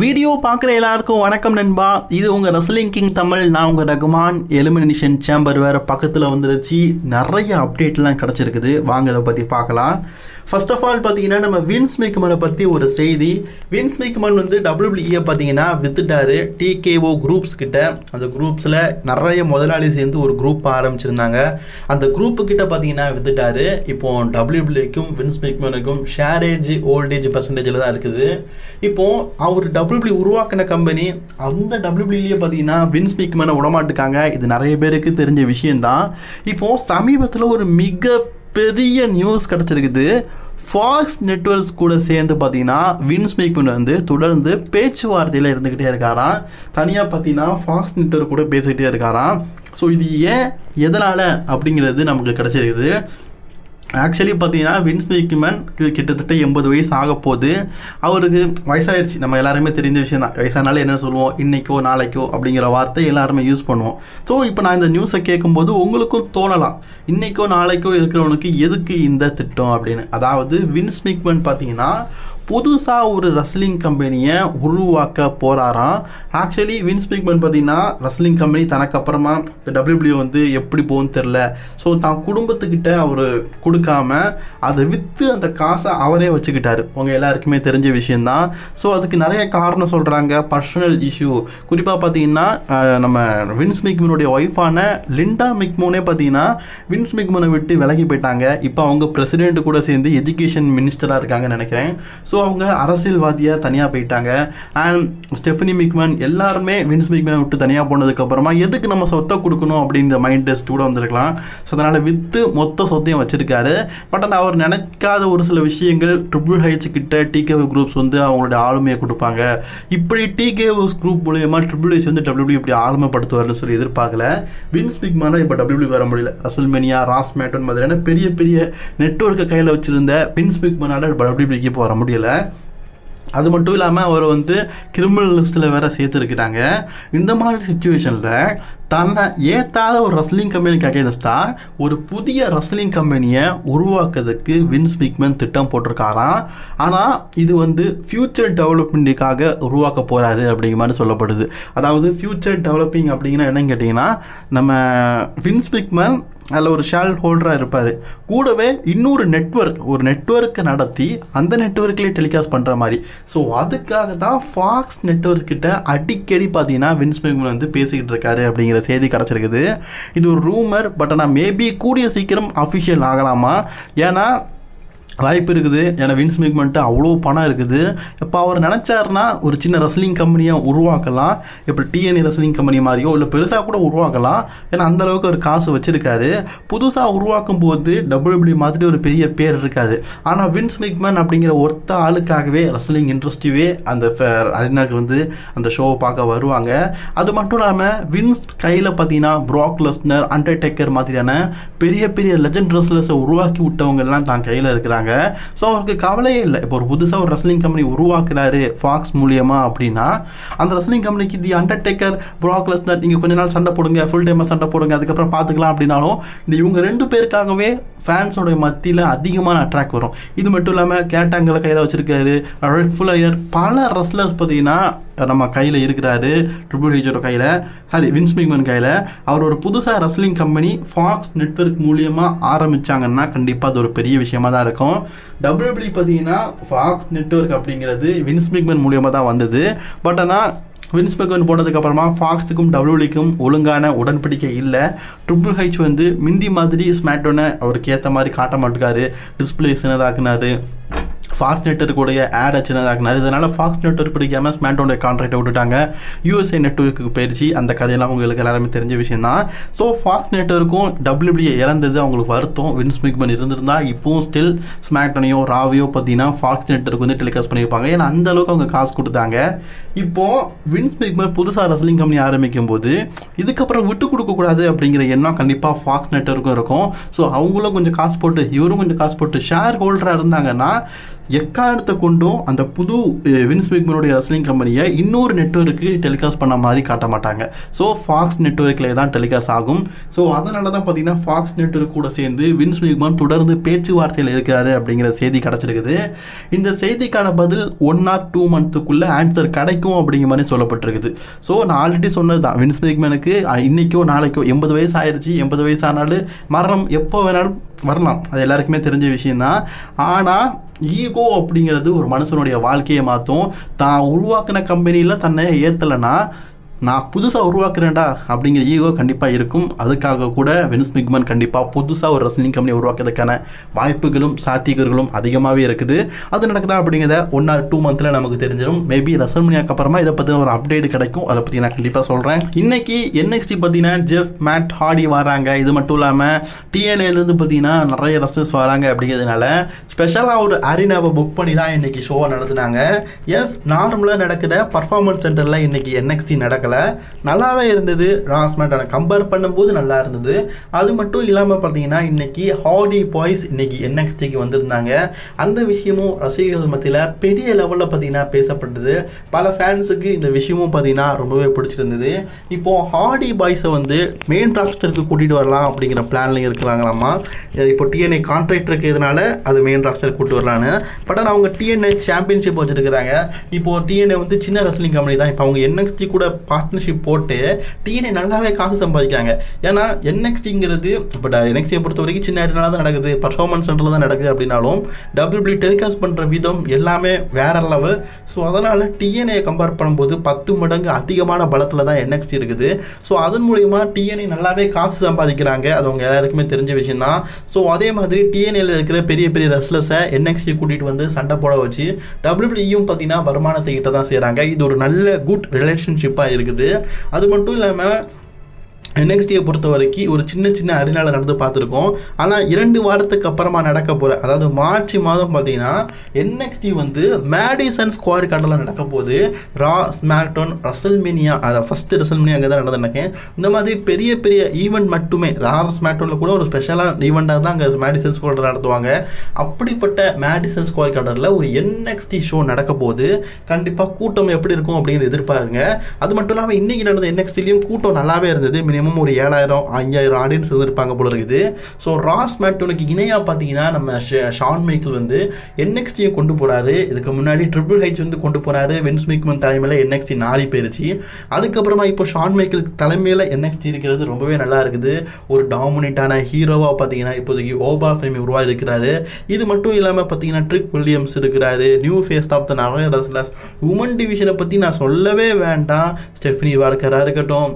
Video பார்க்குற எல்லாருக்கும் வணக்கம் நண்பா. இது உங்கள் ரெஸ்லிங் கிங் தமிழ். நான் உங்கள் ரகுமான். எலிமினேஷன் சேம்பர் வேறு பக்கத்தில் வந்துருச்சு. நிறைய அப்டேட்லாம் கிடச்சிருக்குது. வாங்க இதை பற்றி பார்க்கலாம். ஃபர்ஸ்ட் ஆஃப் ஆல் பார்த்தீங்கன்னா நம்ம வின்ஸ் மேக்மனை பற்றி ஒரு செய்தி. வின்ஸ் மேக்மன் வந்து டபிள்யூபிள்யூஏ பார்த்தீங்கன்னா வித்துட்டாரு டிகேஓ குரூப்ஸ் கிட்ட. அந்த குரூப்ஸில் நிறைய முதலாளி சேர்ந்து ஒரு குரூப் ஆரம்பிச்சிருந்தாங்க. அந்த குரூப்பு கிட்ட பார்த்தீங்கன்னா வித்துட்டாரு. இப்போ டபிள்யூபிள்யூக்கும் வின்ஸ் மேக்மனுக்கும் ஷேரேஜ் ஓல்டேஜ் பர்சன்டேஜில் தான் இருக்குது. இப்போ அவர் டபிள்யூபிள்யூ உருவாக்கின கம்பெனி அந்த டபிள்யூபிள்இலேயே பார்த்தீங்கன்னா வின்ஸ் மேக்மனை விடமாட்டுக்காங்க இது நிறைய பேருக்கு தெரிஞ்ச விஷயம்தான். இப்போ சமீபத்தில் ஒரு மிக பெரிய நியூஸ் கிடச்சிருக்குது. ஃபாக்ஸ் நெட்வொர்க்ஸ் கூட சேர்ந்து பார்த்தீங்கன்னா வின்ஸ் மேக்மன் வந்து தொடர்ந்து பேச்சுவார்த்தையில் இருந்துக்கிட்டே இருக்காராம். தனியாக பார்த்தீங்கன்னா ஃபாக்ஸ் நெட்வொர்க் கூட பேசிக்கிட்டே இருக்காராம். ஸோ இது ஏன் எதனால் அப்படிங்கிறது நமக்கு கிடச்சிருக்குது. ஆக்சுவலி பார்த்தீங்கன்னா வின்ஸ் மேக்மேன் கிட்டத்தட்ட எண்பது வயசு ஆக போகுது அவருக்கு வயசாகிடுச்சு நம்ம எல்லாருமே தெரிஞ்ச விஷயம் தான். வயசானாலும் என்ன சொல்லுவோம்? இன்றைக்கோ நாளைக்கோ அப்படிங்கிற வார்த்தை எல்லாருமே யூஸ் பண்ணுவோம். ஸோ இப்போ நான் இந்த நியூஸை கேட்கும்போது உங்களுக்கும் தோணலாம். இன்றைக்கோ நாளைக்கோ இருக்கிறவனுக்கு எதுக்கு இந்த திட்டம் அப்படின்னு? அதாவது வின்ஸ் மேக்மேன் பார்த்தீங்கன்னா புதுசாக ஒரு ரஸ்லிங் கம்பெனியை உருவாக்க போகிறாராம் ஆக்சுவலி வின்ஸ் பிக்மன் பார்த்தீங்கன்னா ரஸ்லிங் கம்பெனி தனக்கு அப்புறமா டபிள்யூபிள்யூ வந்து எப்படி போகும்னு தெரில ஸோ தான் குடும்பத்துக்கிட்ட அவர் கொடுக்காம அதை விற்று அந்த காசை அவரே வச்சுக்கிட்டார். உங்கள் எல்லாருக்குமே தெரிஞ்ச விஷயந்தான் ஸோ அதுக்கு நிறைய காரணம் சொல்கிறாங்க பர்சனல் இஷ்யூ குறிப்பாக பார்த்தீங்கன்னா நம்ம வின்ஸ் மிக்மனுடைய ஒய்ஃபான லிண்டா மிக்மோனே பார்த்தீங்கன்னா வின்ஸ் மிக்மனை விட்டு விலகி போயிட்டாங்க. இப்போ அவங்க பிரசிடென்ட் கூட சேர்ந்து எஜுகேஷன் மினிஸ்டராக இருக்காங்கன்னு நினைக்கிறேன். ஸோ ஸோ அவங்க அரசியல்வாதியாக தனியாக போயிட்டாங்க. அண்ட் ஸ்டெஃபனி மிக்மேன் எல்லாருமே வின்ஸ் மிக்மனை விட்டு தனியாக போனதுக்கப்புறமா எதுக்கு நம்ம சொத்தை கொடுக்கணும் அப்படின்ற மைண்ட் டெஸ்ட் கூட வந்திருக்கலாம். ஸோ அதனால் விற்று மொத்த சொத்தையும் வச்சுருக்காரு. பட் ஆனால் அவர் நினைக்காத ஒரு சில விஷயங்கள் ட்ரிபிள் ஹைச் கிட்ட டிகேவ் குரூப்ஸ் வந்து அவங்களுடைய ஆளுமையை கொடுப்பாங்க. இப்படி டிகேவ் குரூப் மூலியமா ட்ரிபிள் ஹெச் வந்து டபிள்யூ இப்படி ஆளுமைப்படுத்துவார்னு சொல்லி எதிர்பார்க்கல. வின்ஸ் பிக்மான இப்போ டபிள்யூ வர முடியல. ரசல்மெனியா ராஸ் மேட்டன் மாதிரியான பெரிய பெரிய நெட்ஒர்க்கை கையில் வச்சுருந்த வின்ஸ் பிக்மனால டபிள்யூபிக்கு இப்போ வர முடியல. அது மட்டும் இல்லாமல் அவர் வந்து கிரிமினல் லிஸ்ட்டில் வேறு சேர்த்துருக்குறாங்க. இந்த மாதிரி சுச்சுவேஷனில் தன்னை ஏற்றாத ஒரு ரஸ்லிங் கம்பெனிக்கு அகேன்ஸ்டாக ஒரு புதிய ரஸ்லிங் கம்பெனியை உருவாக்குறதுக்கு வின்ஸ் பிக்மன் திட்டம் போட்டிருக்காராம். ஆனால் இது வந்து ஃப்யூச்சர் டெவலப்மெண்ட்டுக்காக உருவாக்க போகிறாரு அப்படிங்கிற மாதிரி சொல்லப்படுது. அதாவது ஃப்யூச்சர் டெவலப்பிங் அப்படிங்கன்னா என்னன்னு கேட்டிங்கன்னா நம்ம வின்ஸ் பிக்மன் அதில் ஒரு ஷேர் ஹோல்டராக இருப்பார். கூடவே இன்னொரு நெட்வொர்க் ஒரு நெட்வொர்க்கை நடத்தி அந்த நெட்வொர்க்லேயே டெலிகாஸ்ட் பண்ணுற மாதிரி. ஸோ அதுக்காக தான் ஃபாக்ஸ் நெட்வொர்க் கிட்ட அடிக்கடி பார்த்தீங்கன்னா வின்ஸ் மேக்மன் வந்து பேசிக்கிட்டு இருக்காரு அப்படிங்கிற செய்தி கிடச்சிருக்குது. இது ஒரு ரூமர் பட் ஆனால் மேபி கூடிய சீக்கிரம் அஃபிஷியல் ஆகலாமா? ஏன்னா வாய்ப்பு இருக்குது. ஏன்னா வின்ஸ் மேக்மெண்ட்டு அவ்வளோ பணம் இருக்குது. இப்போ அவர் நினச்சாருன்னா ஒரு சின்ன ரெஸ்லிங் கம்பெனியாக உருவாக்கலாம். இப்போ டிஎன்ஏ ரெஸ்லிங் கம்பெனி மாதிரியோ இல்லை பெருசாக கூட உருவாக்கலாம். ஏன்னா அந்த அளவுக்கு ஒரு காசு வச்சுருக்காரு. புதுசாக உருவாக்கும் போது டபிள்யூபிள்யூ மாதிரி ஒரு பெரிய பேர் இருக்காது. ஆனால் வின்ஸ் மேக்மேன் அப்படிங்கிற ஒருத்த ஆளுக்காகவே ரெஸ்லிங் இண்டஸ்ட்ரியே அந்த அரினாக்கு வந்து அந்த ஷோவை பார்க்க வருவாங்க. அது மட்டும் இல்லாமல் வின்ஸ் கையில் பார்த்தீங்கன்னா ப்ராக் லெஸ்னர் அண்டர்டேக்கர் மாதிரியான பெரிய பெரிய லெஜண்ட் ரெஸ்லர்ஸை உருவாக்கி விட்டவங்கெல்லாம் தான் கையில் இருக்கிறாங்க. ஸோ அவருக்கு கவலையே இல்லை. இப்போ ஒரு புதுசாக ஒரு ரெஸ்லிங் கம்பெனி உருவாக்குறாரு ஃபாக்ஸ் மூலியமாக அப்படின்னா அந்த ரெஸ்லிங் கம்பெனிக்கு தி அண்டர்டேக்கர் ப்ராக்லஸ் லெஸ்னர் நீங்கள் கொஞ்ச நாள் சண்டை போடுங்க ஃபுல் டைமாக சண்டை போடுங்க அதுக்கப்புறம் பார்த்துக்கலாம் அப்படின்னாலும் இந்த இவங்க ரெண்டு பேருக்காகவே ஃபேன்ஸோட மத்தியில் அதிகமான அட்ராக்ட் வரும். இது மட்டும் இல்லாமல் கேட்டாங்களை கையில் வச்சுருக்காரு. ஃபுல் ஃபுல்லயர் பல ரெஸ்லர்ஸ் பார்த்தீங்கன்னா நம்ம கையில் இருக்கிறாரு ட்ரிபிள் ஹெச்சோட கையில். சாரி வின்ஸ்மிக்மன் கையில். அவர் ஒரு புதுசாக ரெஸ்லிங் கம்பெனி ஃபாக்ஸ் நெட்வொர்க் மூலியமாக ஆரம்பிச்சாங்கன்னா கண்டிப்பாக அது ஒரு பெரிய விஷயமா தான் இருக்கும். டபிள்யூபிள்யூ பார்த்தீங்கன்னா ஃபாக்ஸ் நெட்வொர்க் அப்படிங்கிறது வின்ஸ்மிக்மன் மூலியமாக தான் வந்தது. பட் ஆனால் வின்ஸ் போனதுக்கப்புறமா ஃபாக்ஸுக்கும் டபிள்யூலிக்கும் ஒழுங்கான உடன்படிக்கை இல்லை. ட்ரிபிள் ஹைச் வந்து மிந்தி மாதிரி ஸ்மாட்டோனை அவருக்கு ஏற்ற மாதிரி காட்ட மாட்டுக்காரு டிஸ்பிளே சின்னதாக்குனாரு. ஃபாக்ஸ் நெட்வொர்க்குடைய ஆட் சின்னதாக்குனாரு இதனால் ஃபாக்ஸ் நெட்ஒர்க் பிடிக்காமல் ஸ்மார்ட்டோடைய கான்ட்ராக்டை விட்டுட்டாங்க. யூஎஸ்ஏ நெட்ஒர்க்கு போயிடுச்சு அந்த கதையெல்லாம் உங்களுக்கு எல்லாருமே தெரிஞ்ச விஷயம் தான் ஸோ ஃபாக்ஸ் நெட்ஒர்க்கும் டபிள்யூபிள்யூ இழந்தது அவங்களுக்கு வருத்தம். வின்ஸ் மிக்மன் இருந்திருந்தால் இப்போவும் ஸ்டில் ஸ்மாக்டனையோ ராவையோ பார்த்தீங்கன்னா ஃபாக்ஸ் நெட்ஒர்க் வந்து டெலிகாஸ்ட் பண்ணியிருப்பாங்க. ஏன்னா அந்த அளவுக்கு அவங்க காசு கொடுத்தாங்க. இப்போ வின்ஸ் மிக்மன் புதுசாக ரெஸ்லிங் கம்பெனி ஆரம்பிக்கும் போது இதுக்கப்புறம் விட்டு கொடுக்கக்கூடாது அப்படிங்கிற எண்ணம் கண்டிப்பாக ஃபாக்ஸ் நெட்ஒர்க்கும் இருக்கும். ஸோ அவங்களும் கொஞ்சம் காசு போட்டு இவரும் கொஞ்சம் காசு போட்டு ஷேர் ஹோல்டராக இருந்தாங்கன்னா எக்காரணத்தை கொண்டும் அந்த புது வின்ஸ் மிக்மனுடைய ரெஸ்லிங் கம்பெனியை இன்னொரு நெட்வொர்க்கு டெலிகாஸ்ட் பண்ண மாதிரி காட்ட மாட்டாங்க. ஸோ ஃபாக்ஸ் நெட்ஒர்க்கில் தான் டெலிகாஸ்ட் ஆகும். ஸோ அதனால தான் பார்த்தீங்கன்னா ஃபாக்ஸ் நெட்வொர்க் கூட சேர்ந்து வின்ஸ் மிக்மன் தொடர்ந்து பேச்சுவார்த்தையில் இருக்கிறாரு அப்படிங்கிற செய்தி கிடச்சிருக்குது. இந்த செய்திக்கான பதில் ஒன் ஆர் டூ மந்த்துக்குள்ளே ஆன்சர் கிடைக்கும் அப்படிங்கிற மாதிரி சொல்லப்பட்டிருக்குது. ஸோ நான் ஆல்ரெடி சொன்னது தான் வின்ஸ் மிக்மனுக்கு இன்றைக்கோ இன்னைக்கோ நாளைக்கோ எண்பது வயசு ஆயிடுச்சு. எண்பது வயசு ஆனாலும் மரணம் எப்போ வேணாலும் வரலாம். அது எல்லாருக்குமே தெரிஞ்ச விஷயந்தான் ஆனால் ஈகோ அப்படிங்கிறது ஒரு மனுஷனுடைய வாழ்க்கையை மாற்றும் தான் உருவாக்கின கம்பெனியில் தன்னை ஏற்றலைன்னா நான் புதுசாக உருவாக்குறேன்டா அப்படிங்கிற ஈகோ கண்டிப்பாக இருக்கும். அதுக்காக கூட வெனிஸ் மிக்மன் கண்டிப்பாக புதுசாக ஒரு ரெஸ்லிங் கம்பெனி உருவாக்குறதுக்கான வாய்ப்புகளும் சாத்தியர்களும் அதிகமாகவே இருக்குது. அது நடக்குதா அப்படிங்கிறத ஒன் ஆர் டூ மந்தில் நமக்கு தெரிஞ்சிடும் மேபி ரெசல்மனியாக்கு அப்புறமா இதை பற்றின ஒரு அப்டேட் கிடைக்கும். அதை பற்றி நான் கண்டிப்பாக சொல்கிறேன் இன்றைக்கி என்எக்ஸ்டி பார்த்தீங்கன்னா ஜெஃப் மேட் ஹாடி வராங்க. இது மட்டும் இல்லாமல் டிஎன்ஏலேருந்து பார்த்தீங்கன்னா நிறைய ரெஸ்லர்ஸ் வராங்க அப்படிங்கிறதுனால ஸ்பெஷலாக ஒரு அரினாவை புக் பண்ணி தான் இன்றைக்கி ஷோவை நடத்துனாங்க. எஸ் நார்மலாக நடக்கிற பர்ஃபார்மன்ஸ் சென்டரில் இன்றைக்கி என்எக்ஸ்டி நடக்க பார்க்கல. நல்லாவே இருந்தது. ராஸ் மேட்டனை கம்பேர் பண்ணும்போது நல்லா இருந்தது. அது மட்டும் இல்லாமல் பார்த்தீங்கன்னா இன்றைக்கி ஹாடி பாய்ஸ் இன்னைக்கு என்எக்ஸ்டிக்கு வந்திருந்தாங்க. அந்த விஷயமும் ரசிகர்கள் மத்தியில் பெரிய லெவலில் பார்த்தீங்கன்னா பேசப்பட்டது. பல ஃபேன்ஸுக்கு இந்த விஷயமும் பார்த்தீங்கன்னா ரொம்பவே பிடிச்சிருந்தது. இப்போது ஹாடி பாய்ஸை வந்து மெயின் ராஸ்டருக்கு கூட்டிகிட்டு வரலாம் அப்படிங்கிற பிளான்ல இருக்கிறாங்களாமா? இப்போ டிஎன்ஏ கான்ட்ராக்ட் இருக்கிறதுனால அது மெயின் ராஸ்டர் கூட்டு வரலான்னு. பட் ஆனால் அவங்க டிஎன்ஏ சாம்பியன்ஷிப் வச்சுருக்கிறாங்க. இப்போ டிஎன்ஏ வந்து சின்ன ரெஸ்லிங் கம்பெனி தான். இப்போ அவங்க என்எக்ஸ்டி கூட பார்ட்னர்ஷிப் போட்டு டிஎன்ஏ நல்லாவே காசு சம்பாதிக்காங்க ஏன்னா என்எக்ஸ்டிங்கிறது இப்போ என்எக்ஸ்டியை பொறுத்த வரைக்கும் சின்ன இடத்துல தான் நடக்குது. பர்ஃபார்மன்ஸ் சென்டரில் தான் நடக்குது அப்படின்னாலும் டபிள்யூபிள்யூ டெலிகாஸ்ட் பண்ணுற விதம் எல்லாமே வேற லெவல் ஸோ அதனால் டிஎன்ஏ கம்பேர் பண்ணும்போது பத்து மடங்கு அதிகமான பலத்தில் தான் என்எக்ஸ்டி இருக்குது. ஸோ அதன் மூலிமா டிஎன்ஏ நல்லாவே காசு சம்பாதிக்கிறாங்க. அது அவங்க எல்லாருக்குமே தெரிஞ்ச விஷயம் தான் ஸோ அதே மாதிரி டிஎன்ஏல இருக்கிற பெரிய பெரிய ரெஸ்லஸை என்எக்ஸ்டி கூட்டிகிட்டு வந்து சண்டை போட வச்சு டபிள்யூபிள்யூயும் பார்த்தீங்கன்னா வருமானத்தை கிட்ட தான் செய்கிறாங்க இது ஒரு நல்ல குட் ரிலேஷன்ஷிப்பாக இருக்குது இருக்குது. அது மட்டும் இல்லாமல் என்எக்ஸ்டியை பொறுத்த வரைக்கும் ஒரு சின்ன சின்ன அரினால நடந்து பார்த்துருக்கோம். ஆனால் இரண்டு வாரத்துக்கு அப்புறமா நடக்க போகிற அதாவது மார்ச் மாதம் பார்த்தீங்கன்னா என்எக்ஸ்டி வந்து மேடிசன் ஸ்கொயர் கார்டில் நடக்க போது Raw SmackDown WrestleMania first WrestleMania அங்கே தான் நடந்துருக்கேன். இந்த மாதிரி பெரிய பெரிய ஈவெண்ட் மட்டுமே ரா ஸ்மாக்டோனில் கூட ஒரு ஸ்பெஷலான ஈவெண்ட்டாக தான் அங்கே மேடிசன் ஸ்குவாட் நடத்துவாங்க. அப்படிப்பட்ட மேடிசன் ஸ்கொயர் கார்டரில் ஒரு என்எக்ஸ்டி ஷோ நடக்க போது கண்டிப்பாக கூட்டம் எப்படி இருக்கும் அப்படிங்கிறது எதிர்பாருங்க. அது மட்டும் இல்லாமல் இன்றைக்கி நடந்த என்எக்ஸ்டிலையும் கூட்டம் நல்லாவே இருந்தது. மினிமம் ஒரு ஏழாயிரம் ஐயாயிரம் ஆடியன்ஸ் இருந்திருப்பாங்க போல இருக்குது. ஸோ ராஸ் மேட்டோனுக்கு இணையாக பார்த்தீங்கன்னா நம்ம ஷான் மைக்கிள் வந்து என்எக்ஸ்டியை கொண்டு போகிறாரு இதுக்கு முன்னாடி ட்ரிபிள் ஹெச் வந்து கொண்டு போகிறாரு வின்ஸ் மிக்மன் தலைமையில் என்எக்ஸ்டி நாரி போயிருச்சு. அதுக்கப்புறமா இப்போ ஷான் மைக்கிள் தலைமையில் என்எக்ஸ்டி இருக்கிறது ரொம்பவே நல்லா இருக்குது. ஒரு டாமினேட்டான ஹீரோவாக பார்த்தீங்கன்னா இப்போதைக்கு ஓபா ஃபேமி உருவாக இருக்கிறாரு இது மட்டும் இல்லாமல் பார்த்தீங்கன்னா ட்ரிக் வில்லியம்ஸ் இருக்கிறாரு. நியூ ஃபேஸ் ஆஃப் த நிறைய உமன் டிவிஷனை பற்றி நான் சொல்லவே வேண்டாம். ஸ்டெஃப்னி வார்க்கராக இருக்கட்டும்.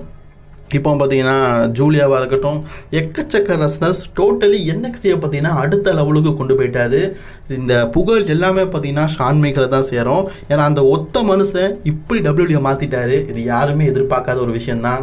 இப்போ பார்த்தீங்கன்னா ஜூலியாவாக இருக்கட்டும் எக்கச்சக்க ரஸ்னஸ் டோட்டலி என்எக்ஸியை பார்த்தீங்கன்னா அடுத்த லெவலுக்கு கொண்டு போயிட்டாரு. இந்த புகழ் எல்லாமே பார்த்தீங்கன்னா ஷான்மைகளை தான் சேரும். ஏன்னா அந்த ஒத்த மனுஷன் இப்படி டபிள்யூடியை மாற்றிட்டாரு இது யாருமே எதிர்பார்க்காத ஒரு விஷயந்தான்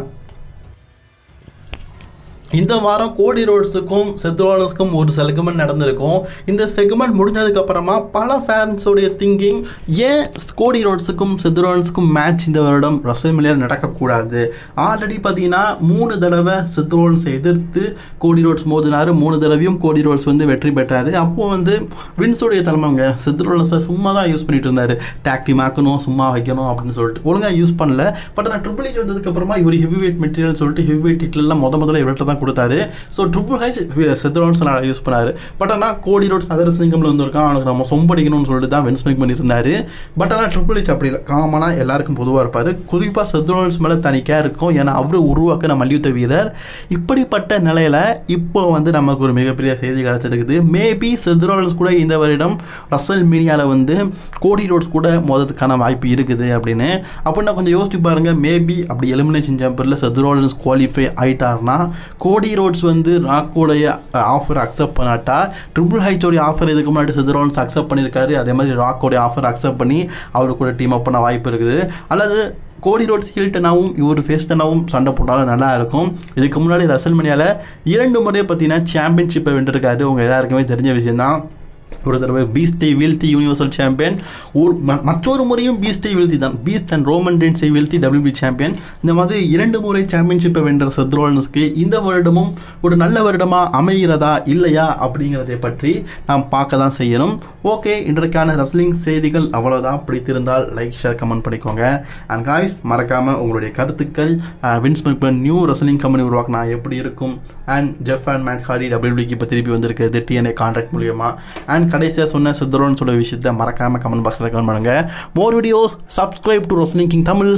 இந்த வாரம் கோடி ரோட்ஸுக்கும் செத்ரோலன்ஸுக்கும் ஒரு செகமெண்ட் நடந்திருக்கும். இந்த செகமெண்ட் முடிஞ்சதுக்கப்புறமா பல ஃபேன்ஸோடைய திங்கிங் ஏன் கோடி ரோட்ஸுக்கும் செத்ரோலன்ஸுக்கும் மேட்ச் இந்த வருடம் ரசமிலியர் நடக்கக்கூடாது? ஆல்ரெடி பார்த்தீங்கன்னா மூணு தடவை செத்ரோலன்ஸ் எதிர்த்து கோடி ரோட்ஸ் மோதினார். மூணு தடவையும் கோடி ரோட்ஸ் வந்து வெற்றி பெற்றார். அப்போது வந்து வின்ஸோடைய தலைமைங்க செத்ரோலன்ஸை சும்மா தான் யூஸ் பண்ணிட்டு இருந்தார். டாக்டிம் ஆக்கணும் சும்மா வைக்கணும் அப்படின்னு சொல்லிட்டு. ஒழுங்காக யூஸ் பண்ணல. பட் ஆனால் ட்ரிபிள் ஹெச் வந்ததுக்கப்புறமா இவர் ஹெவி வெயிட் மெட்டீரியல் சொல்லிட்டு ஹெவி வெயிட் டிட்லாம் முத முதல்ல இவர்கிட்ட தான் கொடுத்தாரு. So triple H Seth Rollins use பண்ணாரு. பட் ஆனால் கோடி ரோட்ஸ் அதர் சிங்கமில் வந்திருக்கான். அவனுக்கு நம்ம சொம்படிக்கணும்னு சொல்லிட்டு தான் வென்ஸ் மேக் பண்ணியிருந்தாரு. பட் ஆனால் ட்ரிபிள் ஹெச் அப்படி இல்லை. காமனாக எல்லாருக்கும் பொதுவாக இருப்பார். குறிப்பாக செத்ரோன்ஸ் மேலே தனிக்காக இருக்கும். ஏன்னா அவர் உருவாக்கின மல்யுத்த வீரர். இப்படிப்பட்ட நிலையில் இப்போ வந்து நமக்கு ஒரு மிகப்பெரிய செய்தி கிடச்சிருக்குது. மேபி செத்ரோல்ஸ் கூட இந்த வருடம் ரசல் மீனியாவில் வந்து கோடி ரோட்ஸ் கூட மோதத்துக்கான வாய்ப்பு இருக்குது அப்படின்னு. அப்படின்னா கொஞ்சம் யோசிச்சு பாருங்க. மேபி அப்படி எலிமினேஷன் சாம்பரில் செத்ரோலன்ஸ் குவாலிஃபை ஆயிட்டாருன்னா கோடி ரோட்ஸ் வந்து ராக்கோடைய ஆஃபர் அக்செப்ட் பண்ணாட்டா ட்ரிபிள் ஹைச்சோடைய ஆஃபர் இதுக்கு முன்னாடி செத்ரோலன்ஸ் அக்செப்ட் பண்ணியிருக்காரு. அதே மாதிரி ராக்கோடைய ஆஃபர் அக்செப்ட் பண்ணி அவரு கூட டீம் அப் பண்ண வாய்ப்பு இருக்குது. அல்லது கோடி ரோட்ஸ் ஹில்டனாவும் இவர் ஃபேஸ்டனாவும் சண்டை போட்டாலும் நல்லா இருக்கும். இதுக்கு முன்னாடி ரசல்மனியாவில் இரண்டு முறையை பார்த்தீங்கன்னா சாம்பியன்ஷிப்பை வென்றிருக்காரு. உங்கள் எல்லாருக்குமே தெரிஞ்ச விஷயம்தான். ஒரு தடவை பீஸ்டை வீழ்த்தி யூனிவர்சல் சாம்பியன் ஒரு ம- மற்றொரு முறையும் பீஸ்டை வீழ்த்தி தான் பீஸ்ட் அண்ட் ரோமன் டென்ஸை வீழ்த்தி டபிள்யூபி சாம்பியன் இந்த மாதிரி இரண்டு முறை சாம்பியன்ஷிப்பை வென்ற செத்ரோலன்ஸ்க்கு இந்த வருடமும் ஒரு நல்ல வருடமாக அமைகிறதா இல்லையா அப்படிங்கிறதை பற்றி நாம் பார்க்க தான் செய்யணும். ஓகே இன்றைக்கான ரெஸ்லிங் செய்திகள் அவ்வளோதான் பிடித்திருந்தால் லைக் ஷேர் கமெண்ட் பண்ணிக்கோங்க. அண்ட் காய்ஸ் மறக்காமல் உங்களுடைய கருத்துக்கள் Vince McMahon new wrestling company உருவாக்கினா எப்படி இருக்கும்? And Jeff and Matt Hardy டபிள்யூபிக்கு இப்போ திருப்பி வந்திருக்கு டிஎன்ஏ கான்ட்ராக்ட் மூலியமாக அண்ட் கடைசியாக சொன்ன சித்தரோன்னு சொல்ல விஷயத்தை மறக்காமல் கமெண்ட் பாக்ஸில் கமெண்ட் பண்ணுங்கள் more videos subscribe to wrestling king Tamil